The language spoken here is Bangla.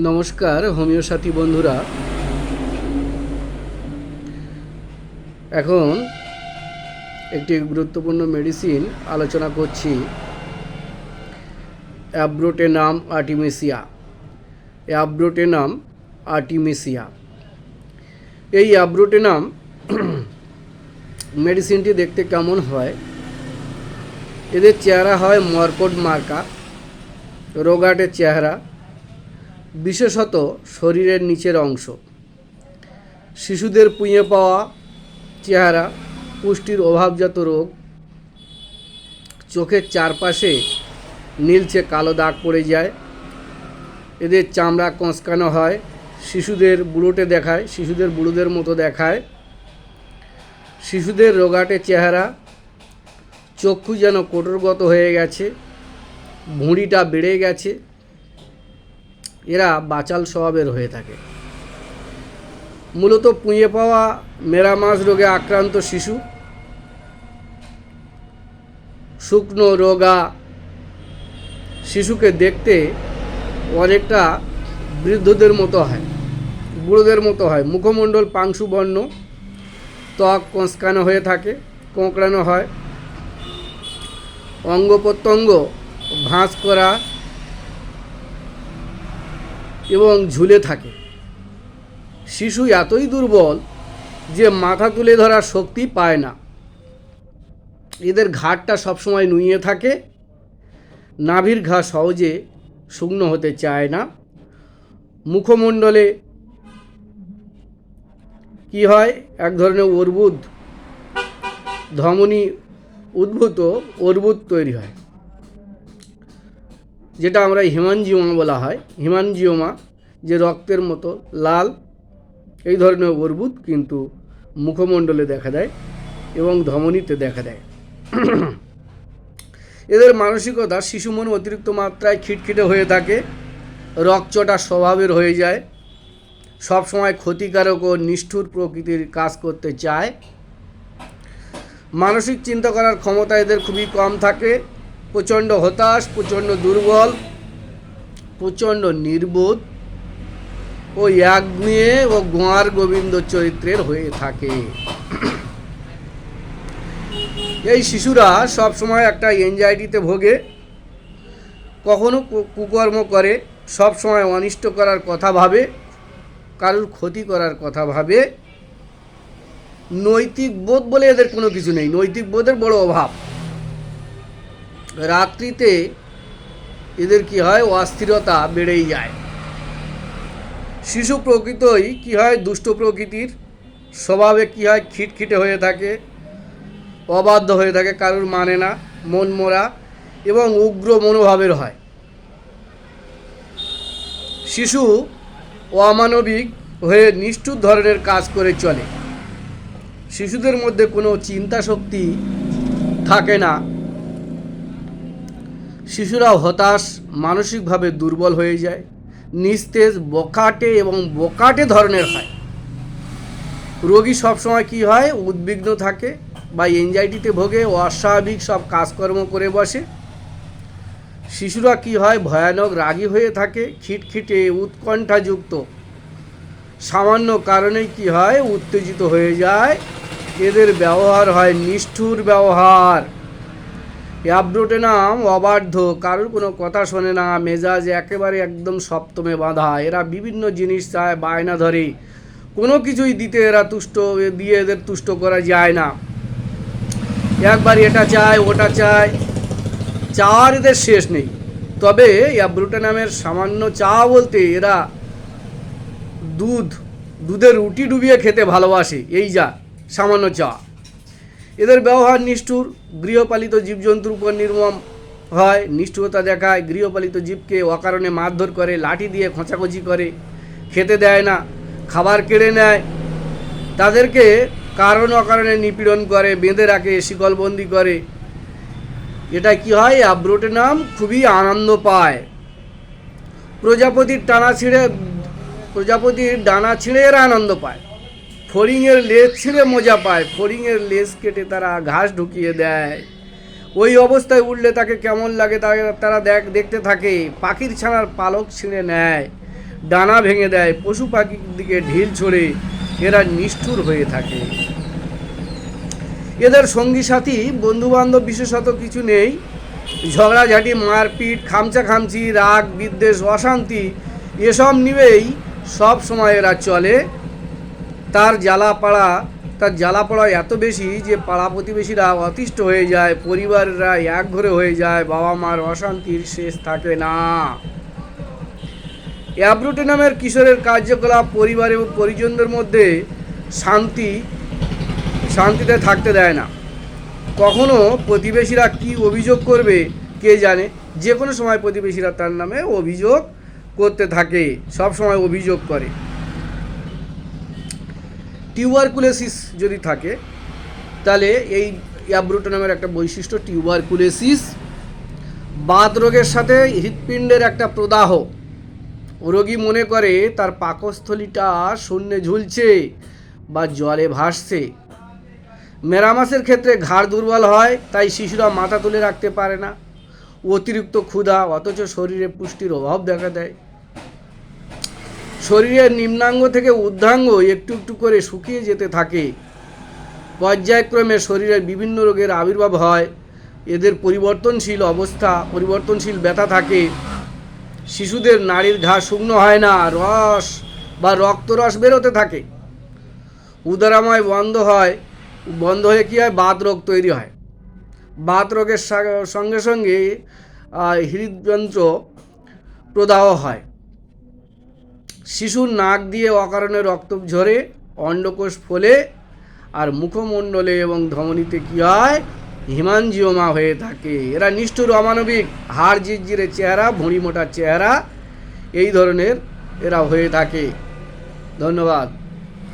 নমস্কার, হোমিও সাথী বন্ধুরা। এখন একটি গুরুত্বপূর্ণ মেডিসিন আলোচনা করছি অ্যাব্রোটেনাম আর্টিমেসিয়া অ্যাব্রোটেনাম আর্টিমেসিয়া এই অ্যাব্রোটেনাম মেডিসিনটি দেখতে কেমন হয়? এদের চেহারা হয় মরকট মার্কা, রোগাটের চেহারা বিশেষত শরীরের নিচের অংশ। শিশুদের পুঁয়ে পাওয়া চেহারা, পুষ্টির অভাবজাত রোগ, চোখের চারপাশে নীলচে কালো দাগ পড়ে যায়, এদের চামড়া কঁচকানো হয়, শিশুদের বুড়োটে দেখায়, শিশুদের বুড়োদের মতো দেখায়। শিশুদের রোগাটে চেহারা, চক্ষু যেন কোটরগত হয়ে গেছে, ভুঁড়িটা বেড়ে গেছে এরা বাচাল স্বভাবের হয়ে থাকে। মূলত পুঁয়ে পাওয়া মেরামাস রোগে আক্রান্ত শিশু, শুকনো রোগা শিশুকে দেখতে অনেকটা বৃদ্ধদের মতো হয়, বুড়োদের মতো হয়। মুখমণ্ডল পাংশু বর্ণ ত্বক কঁচকানো হয়ে থাকে, কোঁকড়ানো হয়। অঙ্গ প্রত্যঙ্গ ভাঁজ করা এবং ঝুলে থাকে। শিশু এতই দুর্বল যে মাথা তুলে ধরার শক্তি পায় না। এদের ঘাটটা সবসময় নুইয়ে থাকে। নাভির ঘা সহজে শুকনো হতে চায় না। মুখমণ্ডলে কি হয়? এক ধরনের অর্বুদ, ধমনী, উদ্ভূত অর্বুদ তৈরি হয়। যেটা আমরা হিমানজিওমা বলা হয়। হিমানজিওমা যে রক্তের মতো লাল, এই ধরনের অর্বুদ কিন্তু মুখমণ্ডলে দেখা দেয় এবং ধমনীতে দেখা দেয়। এদের মানসিকতা শিশু মন অতিরিক্ত মাত্রায় খিটখিটে হয়ে থাকে রকচটা স্বভাবের হয়ে যায় সব সময় ক্ষতিকারক ও নিষ্ঠুর প্রকৃতির কাজ করতে চায়। মানসিক চিন্তা করার ক্ষমতা এদের খুবই কম থাকে। প্রচণ্ড হতাশ, প্রচণ্ড দুর্বল, প্রচণ্ড নির্বোধ। ও এক নিয়ে ও গোয়ার গোবিন্দ চরিত্রের হয়ে থাকে। এই শিশুরা সব সময় একটা এনজাইটিতে ভোগে, কখনো কুকর্ম করে সব সময় অনিষ্ট করার কথা ভাবে, কারুর ক্ষতি করার কথা ভাবে। নৈতিক বোধ বলে এদের কোনো কিছু নেই, নৈতিক বোধের বড় অভাব। রাত্রিতে এদের কি হয়? অস্থিরতা বেড়েই যায়। শিশু প্রকৃতই কি হয়? দুষ্ট প্রকৃতির স্বভাবে কি হয়? খিটখিটে হয়ে থাকে, অবাধ্য হয়ে থাকে, কারুর মানে না, মন মরা এবং উগ্র মনোভাবের হয়। শিশু অমানবিক হয়ে নিষ্ঠুর ধরনের কাজ করে চলে। শিশুদের মধ্যে কোনো চিন্তা শক্তি থাকে না। শিশুরা হতাশ, মানসিকভাবে দুর্বল হয়ে যায়, নিস্তেজ, বকাটে এবং বকাটে ধরনের হয়। রোগী সবসময় কি হয়? উদ্বিগ্ন থাকে বা এনজাইটিতে ভোগে, অস্বাভাবিক সব কাজকর্ম করে বসে। শিশুরা কি হয়? ভয়ানক রাগী হয়ে থাকে, খিটখিটে, উৎকণ্ঠাযুক্ত। সামান্য কারণে কি হয়? উত্তেজিত হয়ে যায়। এদের ব্যবহার হয় নিষ্ঠুর ব্যবহার। অ্যাব্রোটেনাম অবাধ্য কারোর কোনো কথা শোনে না, মেজাজ একেবারে একদম সপ্তমে বাঁধা, এরা বিভিন্ন জিনিস চায় বায়না ধরে কোনো কিছুই দিতে এরা তুষ্ট দিয়ে এদের তুষ্ট করা যায় না। একবার এটা চায়, ওটা চায়, চাওয়ার এদের শেষ নেই। তবে অ্যাব্রোটেনামের সামান্য চা বলতে এরা দুধ, দুধের রুটি ডুবিয়ে খেতে ভালোবাসে, এই যা সামান্য চা এদের ব্যবহার নিষ্ঠুর, গৃহপালিত জীবজন্তুর উপর নির্মম হয়, নিষ্ঠুরতা দেখায়, গৃহপালিত জীবকে অকারণে মারধর করে, লাঠি দিয়ে খোঁচাখুচি করে, খেতে দেয় না, খাবার কেড়ে নেয়। তাদেরকে কারণ অকারণে নিপীড়ন করে, বেঁধে রাখে, শিকলবন্দি করে। এটা কি হয়? আব্রোটে নাম খুবই আনন্দ পায়। প্রজাপতির টানা ছিঁড়ে, প্রজাপতির ডানা ছিঁড়ে এরা আনন্দ পায়। ফড়িংয়ের লেজ ছিঁড়ে মজা পায়, ফড়িংয়ের লেজ কেটে তারা ঘাস ঢুকিয়ে দেয়। ওই অবস্থায় উঠলে তাকে কেমন লাগে তা- তারা দেখ, দেখতে থাকে, পাখির ছানার পালক ছিঁড়ে নেয়, ডানা ভেঙে দেয়, পশু পাখির দিকে ঢিল ছড়ে, এরা নিষ্ঠুর হয়ে থাকে। এদের সঙ্গী সাথী বন্ধু বান্ধব বিশেষত কিছু নেই। ঝগড়াঝাটি, মারপিট, খামচা খামচি, রাগ, বিদ্বেষ, অশান্তি, এসব নিয়েই সব সময় এরা চলে। তার জ্বালা পাড়া তার জ্বালা পাড়া এত বেশি যে পাড়া প্রতিবেশীরা অতিষ্ঠ হয়ে যায়, পরিবাররা এক ঘরে হয়ে যায় বাবা মার অশান্তির শেষ থাকে না। অ্যাব্রুটে নামের কিশোরের কার্যকলাপ পরিবার এবং পরিজনদের মধ্যে শান্তি, শান্তিতে থাকতে দেয় না। কখনো প্রতিবেশীরা কি অভিযোগ করবে, কে জানে? যে কোনো সময় প্রতিবেশীরা তার নামে অভিযোগ করতে থাকে, সব সময় অভিযোগ করে। টিউবারকুলেসিস যদি থাকে, তাহলে এই অ্যাব্রুটো নামের একটা বৈশিষ্ট্য টিউবারকুলেসিস। বাত রোগের সাথে হৃৎপিণ্ডের একটা প্রদাহ। রোগী মনে করে তার পাকস্থলীটা শূন্যে ঝুলছে বা জলে ভাসছে। মেরামাসের ক্ষেত্রে ঘাড় দুর্বল হয়, তাই শিশুরা মাথা তুলে রাখতে পারে না। অতিরিক্ত ক্ষুধা, অথচ শরীরে পুষ্টির অভাব দেখা দেয়। শরীরের নিম্নাঙ্গ থেকে ঊর্ধ্বাঙ্গ একটু একটু করে শুকিয়ে যেতে থাকে। পর্যায়ক্রমে শরীরের বিভিন্ন রোগের আবির্ভাব হয়। এদের পরিবর্তনশীল অবস্থা, পরিবর্তনশীল ব্যথা থাকে। শিশুদের নাড়ির ঘা শুকনো হয় না, রস বা রক্তরস বেরোতে থাকে। উদারাময় বন্ধ হয়, বন্ধ হয়ে কী হয়? বাত রোগ তৈরি হয়। বাত রোগের সঙ্গে সঙ্গে হৃদযন্ত্র প্রদাহ হয়। শিশুর নাক দিয়ে অকারণে রক্ত ঝরে, অন্ডকোষ ফোলে আর মুখমণ্ডলে এবং ধমনীতে কী হয়? হিমাঞ্জিওমা হয়ে থাকে। এরা নিষ্ঠুর, অমানবিক। হাড় জিরজিরে চেহারা, ভুঁড়ি মোটা চেহারা, এই ধরনের এরা হয়ে থাকে। ধন্যবাদ।